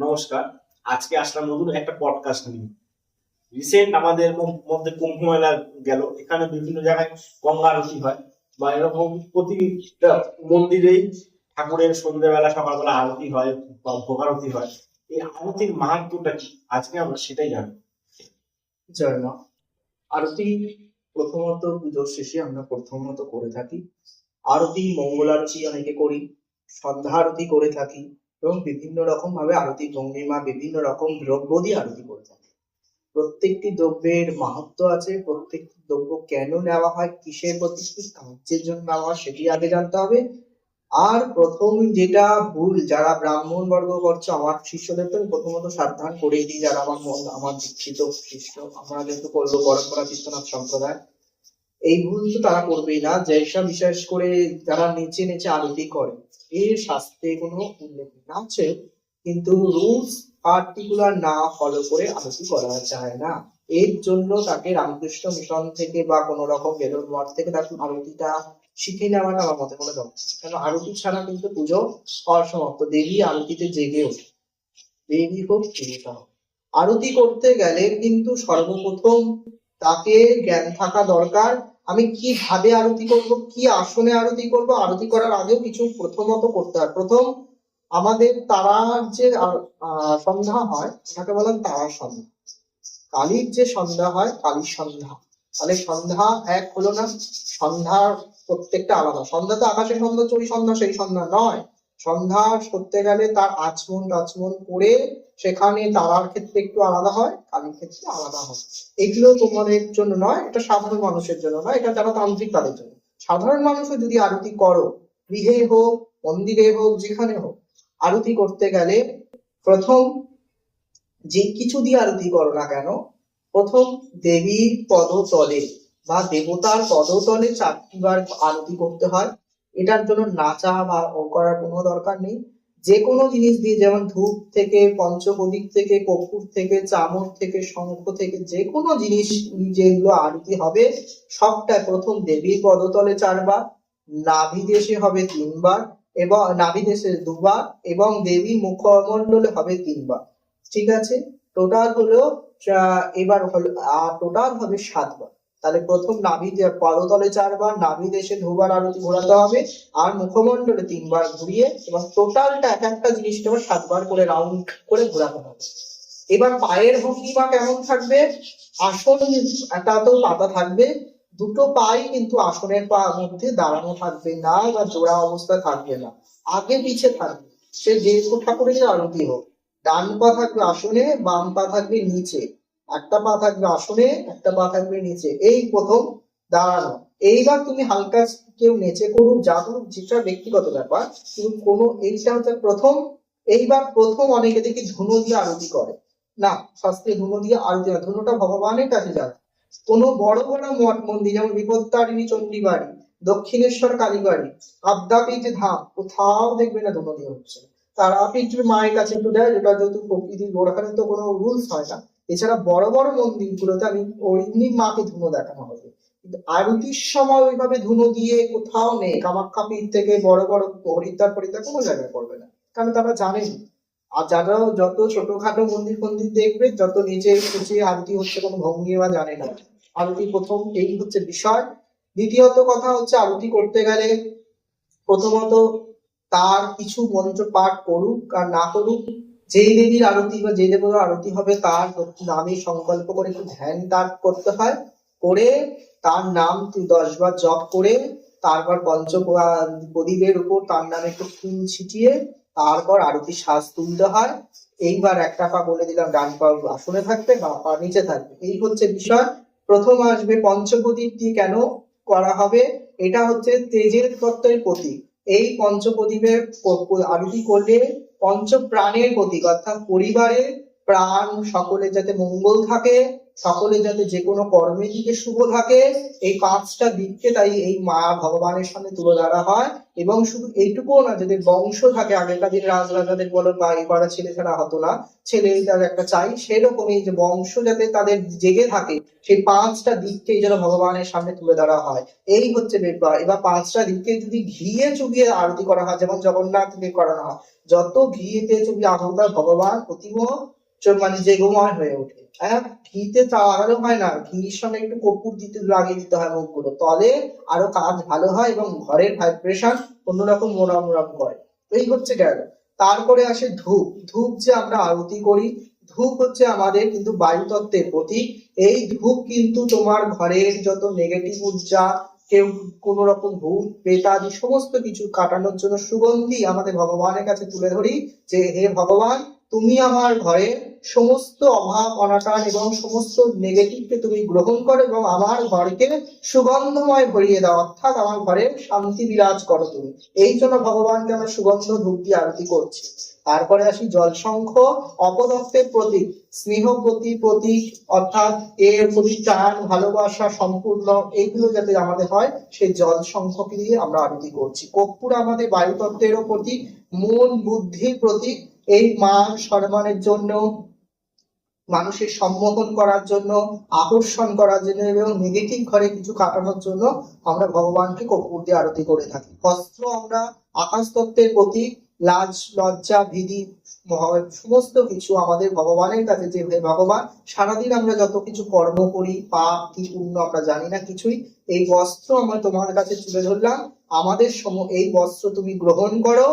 নমস্কার। আজকে আসলাম নতুন একটা পডকাস্ট নিয়ে। রিসেন্ট আমাদের মধ্যে কুম্ভ মেলা গেল। এখানে বিভিন্ন জায়গায় গঙ্গা আরতি হয় বা এরকম প্রতিটা মন্দিরেই ঠাকুরের সন্ধ্যেবেলা, সকালবেলা আরতি হয় বা ভোগারতি হয়। এই আরতির মাহাত্মটা কি? আজকে আমরা সেটাই জানি জয় আরতি প্রথমত পুজোর শেষে আমরা প্রথমত করে থাকি। আরতি মঙ্গল আরতি অনেকে করি। সন্ধ্যা আরতি করে থাকি। এবং বিভিন্ন রকম ভাবে আরতি ভঙ্গিমা বিভিন্ন রকম দ্রব্য দিয়ে আরতি করে থাকি। প্রত্যেকটি দ্রব্যের মাহাত্ম আছে, প্রত্যেকটি দ্রব্য কেন নেওয়া হয়, কিসের প্রতি কি কার্যের জন্য নেওয়া হয় সেটি আগে জানতে হবে। আর প্রথম যেটা ভুল, যারা ব্রাহ্মণ বর্গ করছে, আমার শিষ্যদের তো প্রথমত সাবধান করেই দিই, যারা আমার মন, আমার দীক্ষিত শিষ্য আমরা যেহেতু করব পরম্পরা চিত্তনাথ সম্প্রদায়, এই ভুল তো তারা করবেই না। যেসব বিশেষ করে যারা নিচে নিচে আরতি করে এর শাস্ত্রে কোনো উল্লেখ নেই আছে, কিন্তু রুলস পার্টিকুলার না ফলো করে আরতি করা যায় না। এর জন্য তাকে রামকৃষ্ণ মিশন থেকে বা কোনো রকম বেলুর মঠ থেকে তার আরতিটা শিখে নেওয়াটা আমার মতে কোনো দরকার। কারণ আরতি ছাড়া কিন্তু পুজো অসমাপ্ত দেবী আরতিতে জেগে ওঠে। দেবী হোক দেবতা হোক আরতি করতে গেলে কিন্তু সর্বপ্রথম তাকে জ্ঞান থাকা দরকার আমি কি ভাবে আরতি করব, কি আসনে আরতি করব, আরতি করার আগেও কিছু প্রথমত করতে হয়। প্রথম আমাদের তারার যে সন্ধ্যা হয়, এটাকে বলেন তারা সন্ধ্যা। কালীর যে সন্ধ্যা হয়, কালীর সন্ধ্যা। তাহলে সন্ধ্যা এক হলো না, সন্ধ্যার প্রত্যেকটা আলাদা। সন্ধ্যা তো আকাশের সন্ধ্যা, চুরি সন্ধ্যা, সেই সন্ধ্যা নয়। সন্ধ্যা করতে গেলে তার আচমন টাচমন করে সেখানে তারার ক্ষেত্রে একটু আলাদা হয় কালীর ক্ষেত্রে আলাদা হয়। এগুলো তোমাদের জন্য নয়, এটা সাধারণ মানুষের জন্য নয়, এটা যারা তান্ত্রিক তাদের জন্য। সাধারণ মানুষও যদি আরতি করো, গৃহে হোক, মন্দিরে হোক, যেখানে হোক, আরতি করতে গেলে প্রথম যে কিছু দিয়ে আরতি করো না কেন, প্রথম দেবীর পদতলে বা দেবতার পদতলে চারটি বার আরতি করতে হয়। এটার জন্য নাচা বা করার কোনো দরকার নেই। যে কোনো জিনিস দিয়ে, যেমন ধূপ থেকে, পঞ্চপ্রদীপ থেকে, কর্পূর থেকে, চামচ থেকে, শঙ্খ থেকে যে কোনো জিনিস যেগুলো আরতি হবে সবটা প্রথম দেবীর পদতলে চারবার, নাভি দেশে হবে তিনবার, এবং নাভি দেশে দুবার, এবং দেবীর মুখমণ্ডলে হবে তিনবার। ঠিক আছে? টোটাল হলো এবার হলো টোটাল হবে সাতবার। তাহলে প্রথম নাভি পদতলে চারবার নাভি দেশে দুবার আরতি ঘোরাতে হবে। আর মুখমণ্ডলে তিনবার ঘুরিয়ে এবং টোটালটা এক একটা জিনিসটা আবার সাতবার করে রাউন্ড করে ঘোরাতে হবে। এবার পায়ের ভঙ্গিমা কেমন থাকবে? আসন, একটা তো পাতা থাকবে। দুটো পাই কিন্তু আসনের পা মধ্যে দাঁড়ানো থাকবে না বা জোড়া অবস্থায় থাকবে না। আগে পিছে থাকবে। সে যে ঠাকুরের আরতি হোক, ডান পা থাকবে আসনে, বাম পা থাকবে নিচে। একটা পা থাকবে আসনে, একটা পা থাকবে নিচে। এই প্রথম দাঁড়ানো। এইবার তুমি হালকা কেউ নেচে করুক, যা করুক, যেটা ব্যক্তিগত ব্যাপার, কিন্তু কোনো এইটা হচ্ছে প্রথম। এইবার প্রথম অনেকে দেখি ধুনো দিয়ে আরতি করে। না, শাস্ত্রে ধুনো দিয়ে আরতি হয় ধুনোটা ভগবানের কাছে যায় কোনো বড় বড় মঠ মন্দির, যেমন বিপত্তারিণী, চণ্ডীবাড়ি, দক্ষিণেশ্বর, কালীবাড়ি, আদ্যাপীঠ ধাম, কোথাও দেখবে না ধুনো দিয়ে হচ্ছে। তারাপীঠ মায়ের কাছে একটু দেয়, যেটা যেহেতু প্রকৃতির ওখানে তো কোনো রুলস হয় না। এছাড়া বড় বড় মন্দিরগুলোতে আমি এমনি মাকে ধুনো দেখানো হবে। কিন্তু আরতির সময় ওইভাবে ধুনো দিয়ে কোথাও নেই। কামাখ্যা পীর থেকে বড় বড় হরিদ্বার ফরিদ্বার কোনো জায়গায় করবে না। কারণ তারা জানেন। আর যারা যত ছোটখাটো মন্দির ফন্দির দেখবে, যত নিচে নিচে আরতি হচ্ছে কোনো ভঙ্গি বা জানে না। আরতি প্রথম, এই হচ্ছে বিষয়। দ্বিতীয়ত কথা হচ্ছে আরতি করতে গেলে প্রথমত তার কিছু মন্ত্র পাঠ করুক আর না করুক যেই দেবীর আরতি বা যে দেবতার আরতি হবে তার নামে সংকল্প করে একটু ধ্যান তার করতে হয়। করে তার নাম তুই দশ বার জপ করে তারপর পঞ্চ প্রদীপের উপর তার নামে একটু ফুল ছিটিয়ে তারপর আরতি শ্বাস তুলতে হয়। এইবার একটা পা বলে দিলাম, ডান পা আসনে থাকবে, বা পা নিচে থাকবে। এই হচ্ছে বিষয়। প্রথম আসবে পঞ্চপ্রদীপ দিয়ে কেন করা হবে? এটা হচ্ছে তেজের তত্ত্বের প্রতীক। এই পঞ্চপ্রদীপের আরতি করলে পঞ্চ প্রাণের প্রতীক অর্থাৎ পরিবারের প্রাণ সকলের যাতে মঙ্গল থাকে, সকলে যাতে যে কোনো কর্মের দিকে শুভ থাকে, এই পাঁচটা দিককে তাই এই মা ভগবানের সামনে তুলে ধরা হয়। এবং শুধু এইটুকুও না, যাদের বংশ থাকে, আগেকার দিনে রাজরাজাদের বলো বা এই করা ছেলে ছাড়া হতো না ছেলে তার একটা চাই, সেরকমই যে বংশ যাতে তাদের জেগে থাকে, সেই পাঁচটা দিককেই যেন ভগবানের সামনে তুলে ধরা হয়। এই হচ্ছে ব্যাপার। এবার পাঁচটা দিককে যদি ঘিয়ে চুবিয়ে আরতি করা হয়, যেমন জগন্নাথকে করানো হয়, যত ঘিয়েতে চুবিয়ে আহঙ্কার ভগবান চ- মানে জেগময় হয়ে ওঠে। হ্যাঁ ঘিতে চাওয়ারও হয় না। ঘির সঙ্গে একটু কপুর দিতে লাগিয়ে দিতে হয় মুখগুলো। তলে আরও কাজ ভালো হয় এবং ঘরের ভাইব্রেশন অন্যরকম মনোরম করে এই হচ্ছে গেল তারপরে আসে ধূপ। ধূপ যে আমরা আরতি করি, ধূপ হচ্ছে আমাদের কিন্তু বায়ুতত্ত্বের প্রতীক। এই ধূপ কিন্তু তোমার ঘরের যত নেগেটিভ ঊর্জা, কেউ কোন রকম ভূত প্রেতাদি সমস্ত কিছু কাটানোর জন্য সুগন্ধি আমাদের ভগবানের কাছে তুলে ধরি যে, হে ভগবান তুমি আমার ঘরে সমস্ত অভাব, অনাটন এবং সমস্ত নেগেটিভকে তুমি গ্রহণ করো এবং আমার ঘরকে সুগন্ধময় ভরিয়ে দাও। অর্থাৎ আমার ঘরে শান্তি বিরাজ করো তুমি। এই জন্য ভগবানকে আমরা সুগন্ধ, ধূপ দিয়ে আরতি করছি। তারপরে আসি জলশঙ্খ অপদত্তের প্রতীক, স্নেহ প্রতি প্রতীক, অর্থাৎ এর প্রতি টান ভালোবাসা, সম্পূর্ণ, এইগুলো যাতে আমাদের হয়, সেই জল শঙ্খকে দিয়ে আমরা আরতি করছি। কর্পূর আমাদের বায়ুতত্ত্বেরও প্রতীক, মন বুদ্ধির প্রতীক এই মান সম্মানের জন্য, মানুষের সম্মোহন করার জন্য, আকর্ষণ করার জন্য এবং নেগেটিভ ঘরে কিছু কাটানোর জন্য আমরা ভগবানকে কর্পূর দিয়ে আরতি করে থাকি। বস্ত্র আমরা, আকাশ তত্ত্বের প্রতীক, লাজ, লজ্জা, ভীতি সমস্ত কিছু আমাদের ভগবানের কাছে যে ভগবান, সারাদিন আমরা যত কিছু কর্ম করি, পাপ, কি পুণ্য আমরা জানি না কিছুই, এই বস্ত্র আমরা তোমার কাছে তুলে ধরলাম। আমাদের সম, এই বস্ত্র তুমি গ্রহণ করো।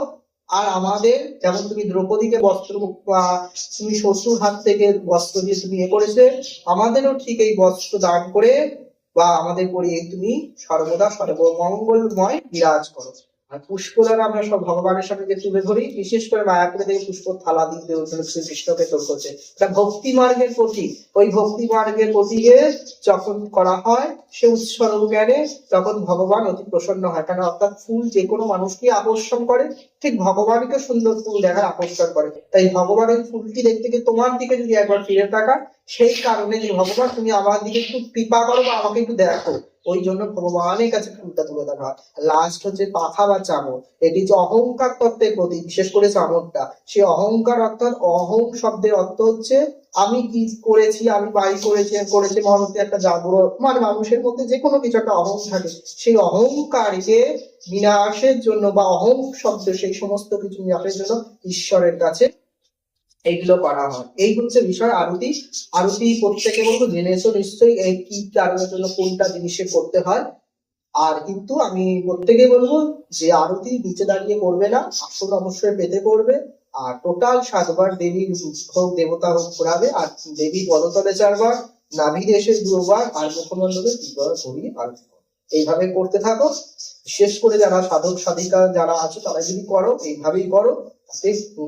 আর আমাদের, যেমন তুমি দ্রৌপদীকে বস্ত্র বা তুমি শ্বশুর হাত থেকে বস্ত্র দিয়ে তুমি এ করেছে, আমাদেরও ঠিক এই বস্ত্র দান করে, বা আমাদের পরিয়ে তুমি সর্বদা সর্বমঙ্গলময় বিরাজ করো। আর পুষ্পদান আমরা সব ভগবানের সঙ্গে তুলে ধরি, বিশেষ করে মায়াপুরে থেকে পুষ্প থালা হলো শ্রীকৃষ্ণকে তোর করছে। ভক্তি মার্গের প্রতীক ওই ভক্তি মার্গের প্রতীকে যখন করা হয়, সে উৎসর্গ জ্ঞানে তখন ভগবান অতি প্রসন্ন হয়। কারণ অর্থাৎ ফুল যে কোনো মানুষকে আকর্ষণ করে, ঠিক ভগবানকে সুন্দর ফুল দেখার আকর্ষণ করে। তাই ভগবান ওই ফুলটি দেখতে গিয়ে তোমার দিকে যদি একবার ফিরে থাকা সেই কারণে যে ভগবান তুমি আমার দিকে একটু কৃপা করো বা আমাকে একটু দেখো। ওই জন্য ভগবানের কাছে ফুলটা তুলে ধরা হয় লাস্ট হচ্ছে পাখা বা চামর এটি যে অহংকার তত্ত্বের প্রতীক, বিশেষ করে চামরটা সেই অহংকার অর্থাৎ অহং শব্দের অর্থ হচ্ছে, আমি কি করেছি, আমি বাই করেছি করেছি মধ্যে একটা জাগ্রত মানে মানুষের মধ্যে যে কোনো কিছু একটা অহং থাকে। সেই অহংকারকে বিনাশের জন্য বা অহং শব্দ, সেই সমস্ত কিছু বিনাশের জন্য ঈশ্বরের কাছে এইগুলো করা হয়। এই হচ্ছে বিষয় আরতি। আরতি প্রত্যেকে বলব জেনেছো নিশ্চয়ই এই কি কারণের জন্য কোনটা জিনিসে করতে হয়। আর কিন্তু আমি প্রত্যেকে বলব যে আরতি নিচে দাঁড়িয়ে করবে না আসল অবশ্যই পেতে করবে। আর টোটাল সাতবার দেবীর হোক, দেবতা হোক ঘোরাবে, আর দেবী পদতলে চারবার নাভি দেশে দুবার, আর মুখমণ্ডলে দুবার করিয়ে আরতি এইভাবে করতে থাকো। বিশেষ করে যারা সাধক, সাধিকা যারা আছে, তারা যদি করো, এইভাবেই করো।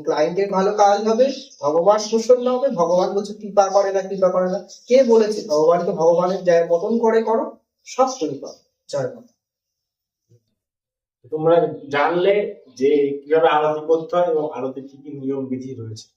ক্লায়েন্টের ভালো কাজ হবে, ভগবান প্রসন্ন হবে, ভগবান বলছে, কৃপা করে না, কৃপা করে না। কে বলেছে? ভগবানকে ভগবানের যায় মতন করে করো, সব কৃপা জয় মা তোমরা জানলে যে কীভাবে আরতি করতে হয় এবং আরতির কি কি নিয়ম বিধি রয়েছে।